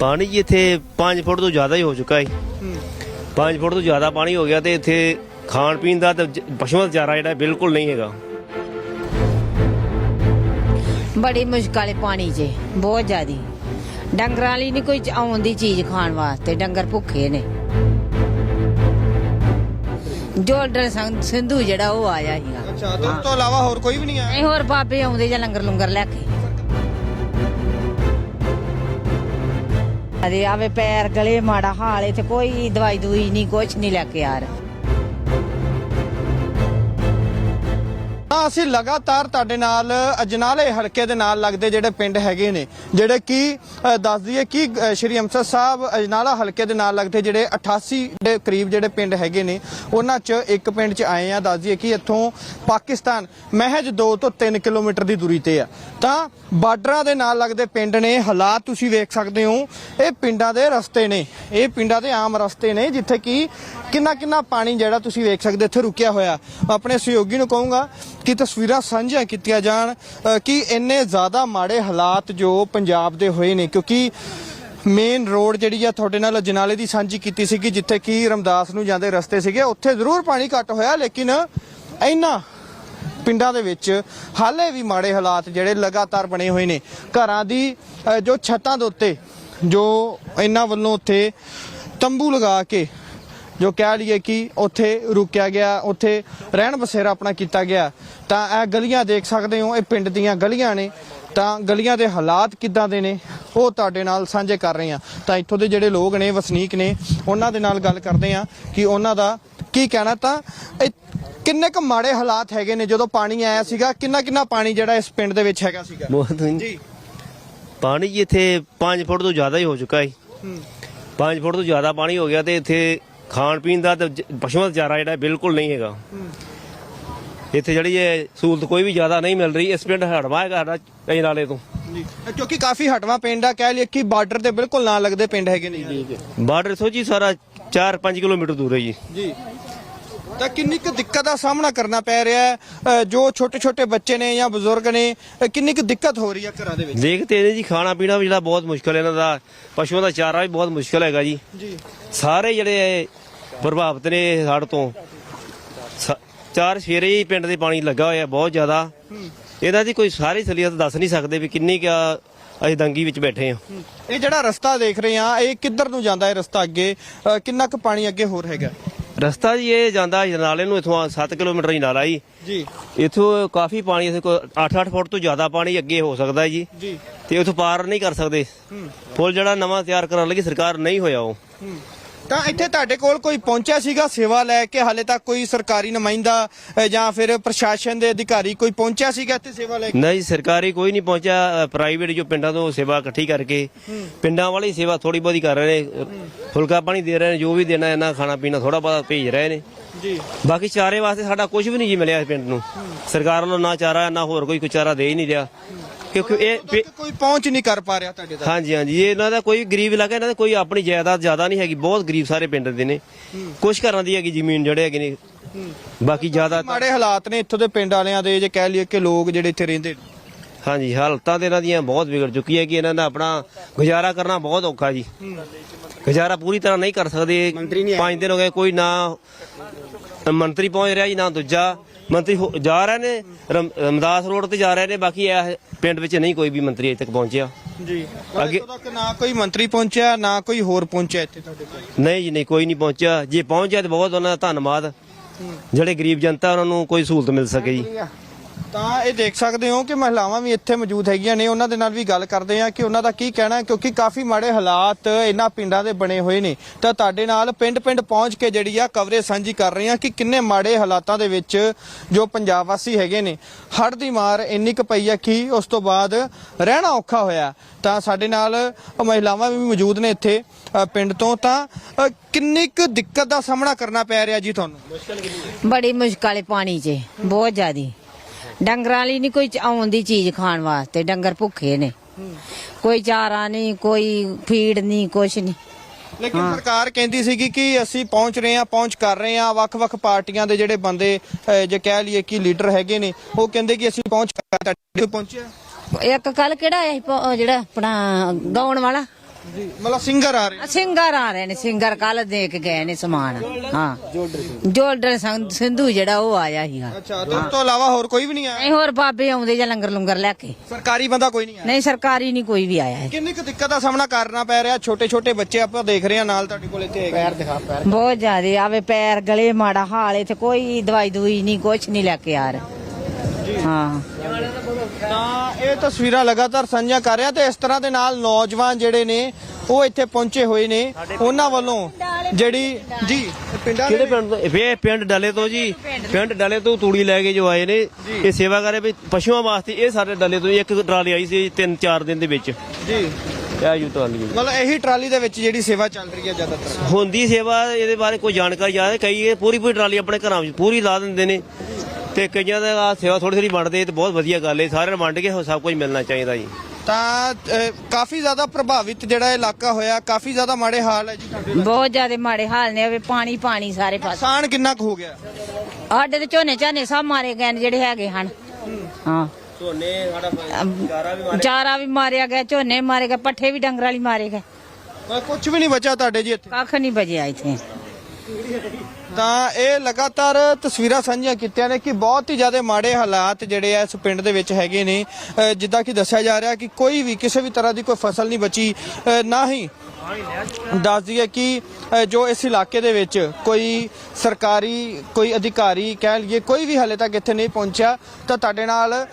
ਪਾਣੀ ਜੀ ਇੱਥੇ 5 ਫੁੱਟ ਤੋਂ ਜ਼ਿਆਦਾ ਹੀ ਹੋ ਚੁੱਕਾ ਹੈ। 5 ਫੁੱਟ ਤੋਂ ਜ਼ਿਆਦਾ ਪਾਣੀ ਹੋ ਗਿਆ ਤੇ ਇੱਥੇ ਖਾਣ ਪੀਣ ਦਾ ਤੇ ਜ- ਪਸ਼ੂਆਂ ਦਾ ਚਾਰਾ ਜਿਹੜਾ ਬਿਲਕੁਲ ਨਹੀਂ ਹੈਗਾ। ਬੜੀ ਮੁਸ਼ਕਲ ਹੈ ਪਾਣੀ 'ਚ ਬਹੁਤ ਜ਼ਿਆਦੀ। ਡੰਗਰਾਂ ਲਈ ਨਹੀਂ ਕੋਈ ਆਉਣ ਦੀ ਚੀਜ਼ ਖਾਣ ਵਾਸਤੇ ਡੰਗਰ ਭੁੱਖੇ ਨੇ। ਜੋਲਡਰ ਸੰਗ- ਸਿੰਧੂ ਜਿਹੜਾ ਉਹ ਆਇਆ ਸੀਗਾ। ਅੱਛਾ ਤੇ ਉਸ ਤੋਂ ਇਲਾਵਾ ਹੋਰ ਕੋਈ ਵੀ ਨਹੀਂ ਆਇਆ? ਨਹੀਂ ਹੋਰ ਬਾਬੇ ਆਉਂਦੇ ਜਾਂ ਲੰਗਰ ਲੰਗਰ ਲੈ ਕੇ। ਅਰੇ ਆਵੇ ਪੈਰ ਗਲੇ ਮਾੜਾ ਹਾਲ, ਇੱਥੇ ਕੋਈ ਦਵਾਈ ਦੂਈ ਨਹੀਂ ਕੁਛ ਨਹੀਂ ਲੈ ਕੇ ਆ ਰਿਹਾ। ਹਾਂ, ਅਸੀਂ ਲਗਾਤਾਰ ਤੁਹਾਡੇ ਨਾਲ, ਅਜਨਾਲੇ ਹਲਕੇ ਦੇ ਨਾਲ ਲੱਗਦੇ ਜਿਹੜੇ ਪਿੰਡ ਹੈਗੇ ਨੇ, ਜਿਹੜੇ ਕਿ ਦੱਸ ਦਈਏ ਕਿ ਸ਼੍ਰੀ ਅੰਮ੍ਰਿਤਸਰ ਸਾਹਿਬ ਅਜਨਾਲਾ ਹਲਕੇ ਦੇ ਨਾਲ ਲੱਗਦੇ ਜਿਹੜੇ 88 ਦੇ ਕਰੀਬ ਜਿਹੜੇ ਪਿੰਡ ਹੈਗੇ ਨੇ, ਉਹਨਾਂ 'ਚ ਇੱਕ ਪਿੰਡ 'ਚ ਆਏ ਆ ਦੱਸ ਦਈਏ ਕਿ ਇੱਥੋਂ ਪਾਕਿਸਤਾਨ ਮਹਿਜ 2 ਤੋਂ 3 ਕਿਲੋਮੀਟਰ ਦੀ ਦੂਰੀ ਤੇ ਆ। ਤਾਂ ਬਾਰਡਰਾਂ ਦੇ ਨਾਲ ਲੱਗਦੇ ਪਿੰਡ ਨੇ, ਹਾਲਾਤ ਤੁਸੀਂ ਵੇਖ ਸਕਦੇ ਹੋ, ਇਹ ਪਿੰਡਾਂ ਦੇ ਰਸਤੇ ਨੇ, ਇਹ ਪਿੰਡਾਂ ਦੇ ਆਮ ਰਸਤੇ ਨੇ, ਜਿੱਥੇ ਕਿ ਕਿੰਨਾ ਕਿੰਨਾ ਪਾਣੀ ਜਿਹੜਾ ਤੁਸੀਂ ਵੇਖ ਸਕਦੇ ਇੱਥੇ ਰੁਕਿਆ ਹੋਇਆ। ਆਪਣੇ ਸਹਿਯੋਗੀ ਨੂੰ ਕਹੂੰਗਾ ਕਿ ਤਸਵੀਰਾਂ ਸਾਂਝੀਆਂ ਕੀਤੀਆਂ ਜਾਣ ਕਿ ਇੰਨੇ ਜ਼ਿਆਦਾ ਮਾੜੇ ਹਾਲਾਤ ਜੋ ਪੰਜਾਬ ਦੇ ਹੋਏ ਨੇ, ਕਿਉਂਕਿ ਮੇਨ ਰੋਡ ਜਿਹੜੀ ਆ ਤੁਹਾਡੇ ਨਾਲ ਜਨਾਲੇ ਦੀ ਸਾਂਝੀ ਕੀਤੀ ਸੀਗੀ, ਜਿੱਥੇ ਕਿ ਰਮਦਾਸ ਨੂੰ ਜਾਂਦੇ ਰਸਤੇ ਸੀਗੇ, ਉੱਥੇ ਜ਼ਰੂਰ ਪਾਣੀ ਘੱਟ ਹੋਇਆ, ਲੇਕਿਨ ਇੰਨਾ ਪਿੰਡਾਂ ਦੇ ਵਿੱਚ ਹਾਲੇ ਵੀ ਮਾੜੇ ਹਾਲਾਤ ਜਿਹੜੇ ਲਗਾਤਾਰ ਬਣੇ ਹੋਏ ਨੇ। ਘਰਾਂ ਦੀ ਜੋ ਛੱਤਾਂ ਦੇ ਉੱਤੇ ਜੋ ਇਹਨਾਂ ਵੱਲੋਂ ਉੱਥੇ ਤੰਬੂ ਲਗਾ ਕੇ ਜੋ ਕਹਿ ਲਈਏ ਕਿ ਉੱਥੇ ਰੁਕਿਆ ਗਿਆ ਉੱਥੇ ਰਹਿਣ ਬਸੇਰਾ ਆਪਣਾ ਕੀਤਾ ਗਿਆ। ਤਾਂ ਇਹ ਗਲੀਆਂ ਦੇਖ ਸਕਦੇ ਹੋ ਇਹ ਪਿੰਡ ਦੀਆਂ ਗਲੀਆਂ ਨੇ। ਤਾਂ ਗਲੀਆਂ ਦੇ ਹਾਲਾਤ ਕਿੱਦਾਂ ਦੇ ਨੇ ਉਹ ਤੁਹਾਡੇ ਨਾਲ ਸਾਂਝੇ ਕਰ ਰਹੇ ਹਾਂ। ਤਾਂ ਇੱਥੋਂ ਦੇ ਜਿਹੜੇ ਲੋਕ ਨੇ ਵਸਨੀਕ ਨੇ ਉਹਨਾਂ ਦੇ ਨਾਲ ਗੱਲ ਕਰਦੇ ਹਾਂ ਕਿ ਉਹਨਾਂ ਦਾ ਕੀ ਕਹਿਣਾ। ਤਾਂ ਕਿੰਨੇ ਕੁ ਮਾੜੇ ਹਾਲਾਤ ਹੈਗੇ ਨੇ ਜਦੋਂ ਪਾਣੀ ਆਇਆ ਸੀਗਾ ਕਿੰਨਾ ਕਿੰਨਾ ਪਾਣੀ ਜਿਹੜਾ ਇਸ ਪਿੰਡ ਦੇ ਵਿੱਚ ਹੈਗਾ ਸੀਗਾ? ਬਹੁਤ ਜੀ। ਪਾਣੀ ਇੱਥੇ 5 ਫੁੱਟ ਤੋਂ ਜ਼ਿਆਦਾ ਹੀ ਹੋ ਚੁੱਕਾ ਹੈ। 5 ਫੁੱਟ ਤੋਂ ਜ਼ਿਆਦਾ ਪਾਣੀ ਹੋ ਗਿਆ ਤੇ ਇੱਥੇ ਖਾਣ ਪੀਣ ਦਾ ਤੇ ਜ- ਪਸ਼ੂਆਂ ਦਾ ਚਾਰਾ ਜਿਹੜਾ ਬਿਲਕੁਲ ਨਹੀਂ ਹੈਗਾ। ਇੱਥੇ ਜਿਹੜੀ ਇਹ ਸਹੂਲਤ ਕੋਈ ਵੀ ਜ਼ਿਆਦਾ ਨਹੀਂ ਮਿਲ ਰਹੀ ਇਸ ਪਿੰਡ ਹੜਵਾ ਹੈਗਾ ਸਾਡਾ ਕਈ ਨਾਲੇ ਤੋਂ। ਕਿਉਂਕਿ ਕਾਫੀ ਹਟਵਾ ਪਿੰਡ ਆ ਕਹਿ ਲਈਏ ਕਿ ਬਾਰਡਰ ਦੇ ਬਿਲਕੁਲ ਨਾਲ ਲੱਗਦੇ ਪਿੰਡ ਹੈਗੇ ਨੇ ਬਾਰਡਰ ਸੋਚੀ ਸਾਰਾ 4-5 ਕਿਲੋਮੀਟਰ ਦੂਰ ਹੈ ਜੀ। ਜੀ। ਤਾਂ ਕਿੰਨੀ ਕੁ ਦਿੱਕਤ ਦਾ ਸਾਹਮਣਾ ਕਰਨਾ ਪੈ ਰਿਹਾ ਹੈ? ਅ, ਜੋ ਛੋਟੇ ਛੋਟੇ ਬੱਚੇ ਨੇ ਜਾਂ ਬਜ਼ੁਰਗ ਨੇ ਅ, ਕਿੰਨੀ ਕੁ ਦਿੱਕਤ ਹੋ ਰਹੀ ਹੈ ਘਰਾਂ ਦੇ ਵਿੱਚ? ਦੇਖਦੇ ਨੇ ਜੀ ਖਾਣਾ ਪੀਣਾ ਵੀ ਜਿਹੜਾ ਬਹੁਤ ਮੁਸ਼ਕਲ ਹੈ ਇਹਨਾਂ ਦਾ ਪਸ਼ੂਆਂ ਦਾ ਚਾਰਾ ਵੀ ਬਹੁਤ ਮੁਸ਼ਕਲ ਹੈਗਾ ਜੀ। ਜੀ। ਸਾਰੇ ਜਿਹੜੇ ਪ੍ਰਭਾਵਿਤ ਨੇ ਹੜ੍ਹ ਤੋਂ। ਸ- ਚਾਰ ਸ਼ੇਰੇ ਹੀ ਪਿੰਡ ਦੇ ਪਾਣੀ ਲੱਗਾ ਹੋਇਆ ਬਹੁਤ ਜ਼ਿਆਦਾ। ਇਹਨਾਂ ਦੀ ਕੋਈ ਸਾਰੀ ਸਲੀਅਤ ਦੱਸ ਨਹੀਂ ਸਕਦੇ ਵੀ ਕਿੰਨੀ ਕੁ ਅਸੀਂ ਦੰਗੀ ਵਿੱਚ ਬੈਠੇ ਹਾਂ। ਇਹ ਜਿਹੜਾ ਰਸਤਾ ਦੇਖ ਰਹੇ ਆ ਇਹ ਕਿੱਧਰ ਨੂੰ ਜਾਂਦਾ ਹੈ ਰਸਤਾ ਅੱਗੇ? ਅ, ਕਿੰਨਾ ਕੁ ਪਾਣੀ ਅੱਗੇ ਹੋਰ ਹੈਗਾ? ਰਸਤਾ ਜੀ ਇਹ ਜਾਂਦਾ ਨਾਲੇ ਨੂੰ ਇਥੋਂ 7 ਕਿਲੋਮੀਟਰ ਹੀ ਨਾਲਾ ਜੀ। ਜੀ। ਇਥੋਂ ਕਾਫੀ ਪਾਣੀ ਇਥੇ ਕੋਈ 8-8 ਫੁੱਟ ਤੋਂ ਜ਼ਿਆਦਾ ਪਾਣੀ ਅੱਗੇ ਹੋ ਸਕਦਾ ਜੀ। ਜੀ। ਤੇ ਉਥੋਂ ਪਾਰ ਨਹੀਂ ਕਰ ਸਕਦੇ। ਪੁਲ ਜਿਹੜਾ ਨਵਾਂ ਤਿਆਰ ਕਰਨ ਲੱਗੀ ਸਰਕਾਰ ਨਹੀਂ ਹੋਇਆ ਉਹ। ਤਾਂ ਇੱਥੇ ਤੁਹਾਡੇ ਕੋਲ ਕੋਈ ਪਹੁੰਚਿਆ ਸੀਗਾ ਸੇਵਾ ਲੈ ਕੇ? ਹਾਲੇ ਤੱਕ ਕੋਈ ਸਰਕਾਰੀ ਨੁਮਾਇੰਦਾ ਅ, ਜਾਂ ਫਿਰ ਪ੍ਰਸ਼ਾਸਨ ਦੇ ਅਧਿਕਾਰੀ ਕੋਈ ਪਹੁੰਚਿਆ ਸੀਗਾ ਇੱਥੇ ਸੇਵਾ ਲੈ ਕੇ? ਨਹੀਂ ਸਰਕਾਰੀ ਕੋਈ ਨਹੀਂ ਪਹੁੰਚਿਆ। ਪ੍ਰਾਈਵੇਟ ਜੋ ਪਿੰਡਾਂ ਤੋਂ ਸੇਵਾ ਇਕੱਠੀ ਕਰਕੇ। ਪਿੰਡਾਂ ਵਾਲੀ ਸੇਵਾ ਥੋੜੀ ਬਹੁਤੀ ਕਰ ਰਹੇ ਨੇ। ਫੁਲਕਾ ਪਾਣੀ ਦੇ ਰਹੇ ਨੇ ਜੋ ਵੀ ਦੇਣਾ ਇਹਨਾਂ ਖਾਣਾ ਪੀਣਾ ਥੋੜਾ ਬਹੁਤਾ ਭੇਜ ਰਹੇ ਨੇ। ਜੀ। ਬਾਕੀ ਚਾਰੇ ਵਾਸਤੇ ਸਾਡਾ ਕੁਝ ਵੀ ਨਹੀਂ ਜੀ ਮਿਲਿਆ ਇਸ ਪਿੰਡ ਨੂੰ। ਸਰਕਾਰ ਵੱਲੋਂ ਨਾ ਚਾਰਾ ਨਾ ਹੋਰ ਕੋਈ ਕੋਈ ਚਾਰਾ ਦੇ ਹੀ ਨਹੀਂ ਰਿਹਾ। ਕਿਉਂਕਿ ਇਹ ਤੱਕ ਕੋਈ ਪਹੁੰਚ ਨਹੀਂ ਕਰ ਪਾ ਰਿਹਾ ਤੁਹਾਡੇ ਤੱਕ। ਹਾਂਜੀ ਹਾਂਜੀ। ਇਹ ਇਹਨਾਂ ਦਾ ਕੋਈ ਗਰੀਬ ਇਲਾਕਾ ਇਹਨਾਂ ਦਾ ਕੋਈ ਆਪਣੀ ਜਾਇਦਾਦ ਜ਼ਿਆਦਾ ਨਹੀਂ ਹੈਗੀ। ਬਹੁਤ ਗਰੀਬ ਸਾਰੇ ਪਿੰਡ ਦੇ ਨੇ। ਕੁਝ ਘਰਾਂ ਦੀ ਹੈਗੀ ਜ਼ਮੀਨ ਜਿਹੜੇ ਹੈਗੇ ਨੇ। ਬਾਕੀ ਜ਼ਿਆਦਾ ਮਾੜੇ ਹਾਲਾਤ ਨੇ ਇੱਥੋਂ ਦੇ ਪਿੰਡ ਵਾਲਿਆਂ ਦੇ ਜੇ ਕਹਿ ਲਈਏ ਕਿ ਲੋਕ ਜਿਹੜੇ ਇੱਥੇ ਰਹਿੰਦੇ ਨੇ। ਹਾਂਜੀ ਹਾਲਤਾਂ ਤੇ ਇਹਨਾਂ ਦੀਆਂ ਬਹੁਤ ਵਿਗੜ ਚੁੱਕੀ ਹੈ ਕਿ ਇਹਨਾਂ ਦਾ ਆਪਣਾ ਗੁਜ਼ਾਰਾ ਕਰਨਾ ਬਹੁਤ ਔਖਾ ਜੀ। ਗੁਜ਼ਾਰਾ ਪੂਰੀ ਤਰ੍ਹਾਂ ਨਹੀਂ ਕਰ ਸਕਦੇ। ਪੰਜ ਦਿਨ ਹੋ ਗਏ ਕੋਈ ਨਾ ਮੰਤਰੀ ਪਹੁੰਚ ਰਿਹਾ ਜੀ ਨਾ ਦੂਜਾ। ਮੰਤਰੀ ਹੋ- ਜਾ ਰਹੇ ਨੇ ਰਮ- ਰਮਦਾਸ ਰੋਡ ਤੇ ਜਾ ਰਹੇ ਨੇ ਬਾਕੀ ਇਹ ਪਿੰਡ ਵਿੱਚ ਨਹੀਂ ਕੋਈ ਵੀ ਮੰਤਰੀ ਅਜੇ ਤੱਕ ਪਹੁੰਚਿਆ। ਜੀ। ਅੱਗੇ- ਅੱਗੇ ਤੱਕ ਨਾ ਕੋਈ ਮੰਤਰੀ ਪਹੁੰਚਿਆ ਨਾ ਕੋਈ ਹੋਰ ਪਹੁੰਚਿਆ ਇੱਥੇ ਤੁਹਾਡੇ ਕੋਲ? ਨਹੀਂ ਜੀ ਨਹੀਂ ਕੋਈ ਨਹੀਂ ਪਹੁੰਚਿਆ। ਜੇ ਪਹੁੰਚਿਆ ਤਾਂ ਬਹੁਤ ਉਹਨਾਂ ਦਾ ਧੰਨਵਾਦ। ਜਿਹੜੇ ਗਰੀਬ ਜਨਤਾ ਉਹਨਾਂ ਨੂੰ ਕੋਈ ਸਹੂਲਤ ਮਿਲ ਸਕੇ ਜੀ। ਤਾਂ ਇਹ ਦੇਖ ਸਕਦੇ ਹੋ ਕਿ ਮਹਿਲਾਵਾਂ ਵੀ ਇੱਥੇ ਮੌਜੂਦ ਹੈਗੀਆਂ ਨੇ। ਉਹਨਾਂ ਦੇ ਨਾਲ ਵੀ ਗੱਲ ਕਰਦੇ ਆ ਕਿ ਉਹਨਾਂ ਦਾ ਕੀ ਕਹਿਣਾ ਹੈ, ਕਿਉਂਕਿ ਕਾਫੀ ਮਾੜੇ ਹਾਲਾਤ ਇਹਨਾਂ ਪਿੰਡਾਂ ਦੇ ਬਣੇ ਹੋਏ ਨੇ। ਤਾਂ ਤੁਹਾਡੇ ਨਾਲ ਪਿੰਡ-ਪਿੰਡ ਪਹੁੰਚ ਕੇ ਜਿਹੜੀ ਆ ਕਵਰੇਜ ਸਾਂਝੀ ਕਰ ਰਹੇ ਆ ਕਿ ਕਿੰਨੇ ਮਾੜੇ ਹਾਲਾਤਾਂ ਦੇ ਵਿੱਚ ਜੋ ਪੰਜਾਬ ਵਾਸੀ ਹੈਗੇ ਨੇ। ਹੜ੍ਹ ਦੀ ਮਾਰ ਇੰਨੀ ਕੁ ਪਈ ਆ ਕਿ ਉਸ ਤੋਂ ਬਾਅਦ ਰਹਿਣਾ ਔਖਾ ਹੋਇਆ। ਤਾਂ ਸਾਡੇ ਨਾਲ ਮਹਿਲਾਵਾਂ ਵੀ ਮੌਜੂਦ ਨੇ ਇੱਥੇ ਪਿੰਡ ਤੋਂ। ਤਾਂ ਕਿੰਨੀ ਕੁ ਦਿੱਕਤ ਦਾ ਸਾਹਮਣਾ ਕਰਨਾ ਪੈ ਰਿਹਾ ਜੀ ਤੁਹਾਨੂੰ? ਬੜੀ ਮੁਸ਼ਕਲ ਹੈ ਪਾਣੀ 'ਚ, ਬਹੁਤ ਜ਼ਿਆਦੀ। ਡੰਗਰਾਂ ਲਈ ਨਹੀਂ ਕੋਈ ਆਉਣ ਦੀ ਚੀਜ਼ ਖਾਣ ਵਾਸਤੇ ਡੰਗਰ ਭੁੱਖੇ ਨੇ। ਕੋਈ ਚਾਰਾ ਨਹੀਂ ਕੋਈ ਫੀਡ ਨਹੀਂ ਕੁਛ ਨਹੀਂ। ਲੇਕਿਨ ਸਰਕਾਰ ਕਹਿੰਦੀ ਸੀਗੀ ਕਿ ਅਸੀਂ ਪਹੁੰਚ ਰਹੇ ਹਾਂ ਪਹੁੰਚ ਕਰ ਰਹੇ ਹਾਂ ਵੱਖ-ਵੱਖ ਪਾਰਟੀਆਂ ਦੇ ਜਿਹੜੇ ਬੰਦੇ ਜੇ ਕਹਿ ਲਈਏ ਕਿ ਲੀਡਰ ਹੈਗੇ ਨੇ ਉਹ ਕਹਿੰਦੇ ਕਿ ਅਸੀਂ ਪਹੁੰਚ ਕਰ ਪਹੁੰਚਿਆ। ਇੱਕ ਕੱਲ ਕਿਹੜਾ ਆਇਆ ਸੀ ਪ- ਉਹ ਜਿਹੜਾ ਆਪਣਾ ਗਾਉਣ ਵਾਲਾ? ਜੀ ਮਤਲਬ ਸਿੰਗਰ ਆ ਰਹੇ ਸਿੰਗਰ ਆ ਰਹੇ ਨੇ ਸਿੰਗਰ ਕੱਲ ਦੇ ਕੇ ਗਏ ਨੇ ਸਮਾਨ। ਹਾਂ। ਜੋਲਡਰ ਸਿੰਧੂ ਜਿਹੜਾ ਉਹ ਆਇਆ ਸੀਗਾ। ਅੱਛਾ ਤੇ ਉਸ ਤੋਂ ਇਲਾਵਾ ਹੋਰ ਕੋਈ ਵੀ ਨਹੀਂ ਆਇਆ? ਨਹੀਂ ਹੋਰ ਬਾਬੇ ਆਉਂਦੇ ਜਾਂ ਲੰਗਰ ਲੰਗਰ ਲੈ ਕੇ। ਸਰਕਾਰੀ ਬੰਦਾ ਕੋਈ ਨਹੀਂ ਆਇਆ? ਨਹੀਂ ਸਰਕਾਰੀ ਨਹੀਂ ਕੋਈ ਵੀ ਆਇਆ ਹੈ ਕਿੰਨੀ ਕੁ ਦਿੱਕਤ ਦਾ ਸਾਹਮਣਾ ਕਰਨਾ ਪੈ ਰਿਹਾ? ਛੋਟੇ ਛੋਟੇ ਬੱਚੇ ਆਪਾਂ ਦੇਖ ਰਹੇ ਹਾਂ ਨਾਲ ਤੁਹਾਡੇ ਕੋਲ ਇੱਥੇ ਹੈਗੇ। ਪੈਰ ਦਿਖਾ ਪੈਰ ਬਹੁਤ ਜ਼ਿਆਦੇ ਆਵੇ ਪੈਰ ਗਲੇ ਮਾੜਾ ਹਾਲ ਇੱਥੇ ਕੋਈ ਦਵਾਈ ਦੂਈ ਨਹੀਂ ਕੁਛ ਨਹੀਂ ਲੈ ਕੇ ਆ ਰਹੇ। ਹਾਂ। ਤਾਂ ਇਹ ਤਸਵੀਰਾਂ ਲਗਾਤਾਰ ਸਾਂਝਾ ਕਰ ਰਿਹਾ ਤੇ ਇਸ ਤਰ੍ਹਾਂ ਦੇ ਨਾਲ ਨੌਜਵਾਨ ਜਿਹੜੇ ਨੇ ਉਹ ਇੱਥੇ ਪਹੁੰਚੇ ਹੋਏ ਨੇ। ਉਹਨਾਂ ਵੱਲੋਂ ਜਿਹੜੀ ਜੀ ਪਿੰਡਾਂ ਦੇ ਕਿਹੜੇ ਪਿੰਡ ਤੋਂ? ਇਹ ਪਿੰਡ ਡਲੇ ਤੋਂ ਜੀ। ਪਿੰਡ ਡਲੇ ਤੋਂ ਤੂੜੀ ਲੈ ਕੇ ਜੋ ਆਏ ਨੇ ਇਹ ਸੇਵਾ ਕਰੇ ਵੀ ਪਸ਼ੂਆਂ ਵਾਸਤੇ ਇਹ ਸਾਡੇ ਡਲੇ ਤੋਂ ਇੱਕ ਟਰਾਲੀ ਆਈ ਸੀ ਤਿੰਨ ਚਾਰ ਦਿਨ ਦੇ ਵਿੱਚ। ਜੀ। ਇਹ ਯੂ ਟਰਾਲੀ ਮਤਲਬ ਇਹੀ ਟਰਾਲੀ ਦੇ ਵਿੱਚ ਜਿਹੜੀ ਸੇਵਾ ਚੱਲ ਰਹੀ ਹੈ ਜ਼ਿਆਦਾਤਰ। ਹੁੰਦੀ ਸੇਵਾ ਇਹਦੇ ਬਾਰੇ ਕੋਈ ਜਾਣਕਾਰੀ ਜ਼ਿਆਦਾ ਕਈ ਇਹ ਪੂਰੀ ਪੂਰੀ ਟਰਾਲੀ ਆਪਣੇ ਘਰਾਂ ਵਿੱਚ ਪੂਰੀ ਲਾ ਦਿੰਦੇ ਨੇ। ਤੇ ਕਈਆਂ ਦਾ ਆਹ ਸੇਵਾ ਥੋੜੀ ਥੋੜੀ ਵੰਡਦੇ ਤੇ ਬਹੁਤ ਵਧੀਆ ਗੱਲ ਹੈ। ਸਾਰਿਆਂ ਨੂੰ ਵੰਡ ਕੇ ਹੋ ਸਭ ਕੁਝ ਮਿਲਣਾ ਚਾਹੀਦਾ ਜੀ। ਤਾਂ ਅਹ, ਕਾਫੀ ਜ਼ਿਆਦਾ ਪ੍ਰਭਾਵਿਤ ਜਿਹੜਾ ਇਲਾਕਾ ਹੋਇਆ ਕਾਫੀ ਜ਼ਿਆਦਾ ਮਾੜੇ ਹਾਲ ਹੈ ਜੀ ਤੁਹਾਡੇ ਬਹੁਤ ਜ਼ਿਆਦੇ ਮਾੜੇ ਹਾਲ ਨੇ ਆਵੇ ਪਾਣੀ ਪਾਣੀ ਸਾਰੇ ਪਾਸੇ। ਨੁਕਸਾਨ ਕਿੰਨਾ ਕੁ ਹੋ ਗਿਆ? ਸਾਡੇ ਤੇ ਝੋਨੇ ਝਾਨੇ ਸਭ ਮਾਰੇ ਗਏ ਨੇ ਜਿਹੜੇ ਹੈਗੇ ਹਨ। ਹਾਂ। ਝੋਨੇ ਸਾਡਾ ਚਾਰਾ ਵੀ ਚਾਰਾ ਵੀ ਮਾਰਿਆ ਗਿਆ ਝੋਨੇ ਵੀ ਮਾਰੇ ਗਏ ਪੱਠੇ ਵੀ ਡੰਗਰ ਵਾਲੀ ਮਾਰੇ ਗਏ। ਕੁਝ ਵੀ ਨਹੀਂ ਬਚਿਆ ਤੁਹਾਡੇ ਜੀ ਇੱਥੇ? ਕੱਖ ਨਹੀਂ ਬਜਿਆ ਇੱਥੇ। ਤਾਂ ਇਹ ਲਗਾਤਾਰ ਤਸਵੀਰਾਂ ਸਾਂਝੀਆਂ ਕੀਤੀਆਂ ਨੇ ਕਿ ਬਹੁਤ ਹੀ ਜ਼ਿਆਦਾ ਮਾੜੇ ਹਾਲਾਤ ਜਿਹੜੇ ਆ ਇਸ ਪਿੰਡ ਦੇ ਵਿੱਚ ਹੈਗੇ ਨੇ। ਜਿੱਦਾਂ ਕਿ ਦੱਸਿਆ ਜਾ ਰਿਹਾ ਕਿ ਕੋਈ ਵੀ ਕਿਸੇ ਵੀ ਤਰ੍ਹਾਂ ਦੀ ਕੋਈ ਫਸਲ ਨਹੀਂ ਬਚੀ। ਨਾ ਹੀ ਦੱਸ ਦਈਏ ਕਿ ਜੋ ਇਸ ਇਲਾਕੇ ਦੇ ਵਿੱਚ ਕੋਈ ਸਰਕਾਰੀ, ਕੋਈ ਅਧਿਕਾਰੀ ਕਹਿ ਲਈਏ, ਕੋਈ ਵੀ ਹਲੇ ਤੱਕ ਇੱਥੇ ਨਹੀਂ ਪਹੁੰਚਿਆ, ਤਾਂ ਤੁਹਾਡੇ ਨਾਲ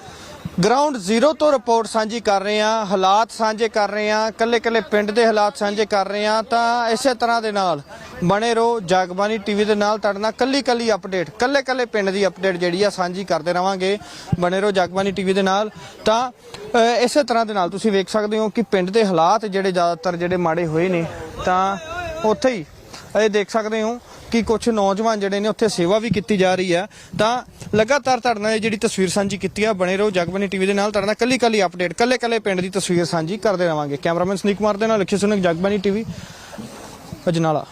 ਗਰਾਊਂਡ ਜ਼ੀਰੋ ਤੋਂ ਰਿਪੋਰਟ ਸਾਂਝੀ ਕਰ ਰਹੇ ਹਾਂ, ਹਾਲਾਤ ਸਾਂਝੇ ਕਰ ਰਹੇ ਹਾਂ ਕੱਲੇ ਕੱਲੇ ਪਿੰਡ ਦੇ ਹਾਲਾਤ ਸਾਂਝੇ ਕਰ ਰਹੇ ਹਾਂ, ਤਾਂ ਇਸੇ ਤਰ੍ਹਾਂ ਦੇ ਨਾਲ ਬਣੇ ਰਹੋ ਜਗਬਾਨੀ ਟੀਵੀ ਦੇ ਨਾਲ ਤੁਹਾਡੇ ਨਾਲ ਕੱਲੀ ਕੱਲੀ ਅਪਡੇਟ ਕੱਲੇ ਕੱਲੇ ਪਿੰਡ ਦੀ ਅਪਡੇਟ ਜਿਹੜੀ ਆ ਸਾਂਝੀ ਕਰਦੇ ਰਵਾਂਗੇ। ਬਣੇ ਰਹੋ ਜਗਬਾਨੀ ਟੀਵੀ ਦੇ ਨਾਲ, ਤਾਂ ਇਸੇ ਤਰ੍ਹਾਂ ਦੇ ਨਾਲ ਤੁਸੀਂ ਵੇਖ ਸਕਦੇ ਹੋ ਕਿ ਪਿੰਡ ਦੇ ਹਾਲਾਤ ਜਿਹੜੇ ਜ਼ਿਆਦਾਤਰ ਜਿਹੜੇ ਮਾੜੇ ਹੋਏ ਨੇ, ਤਾਂ ਉੱਥੇ ਹੀ, ਇਹ ਦੇਖ ਸਕਦੇ ਹੋ ਕਿ ਕੁਝ ਨੌਜਵਾਨ ਜਿਹੜੇ ਨੇ ਉੱਥੇ ਸੇਵਾ ਵੀ ਕੀਤੀ ਜਾ ਰਹੀ ਹੈ। ਤਾਂ ਲਗਾਤਾਰ ਤੁਹਾਡੇ ਨਾਲ ਇਹ ਜਿਹੜੀ ਤਸਵੀਰ ਸਾਂਝੀ ਕੀਤੀ ਆ, ਬਣੇ ਰਹੋ ਜਗਬਾਨੀ ਟੀਵੀ ਦੇ ਨਾਲ। ਤੁਹਾਡੇ ਨਾਲ ਕੱਲੀ ਕੱਲੀ ਅਪਡੇਟ ਕੱਲੇ ਕੱਲੇ ਪਿੰਡ ਦੀ ਤਸਵੀਰ ਸਾਂਝੀ ਕਰਦੇ ਰਵਾਂਗੇ। ਕੈਮਰਾਮੈਨ ਸਨੀਕ ਕੁਮਾਰ ਦੇ ਨਾਲ, ਲਖੀ ਸੁਨਕ ਜਗਬਾਨੀ ਟੀਵੀ, ਅਜਨਾਲਾ।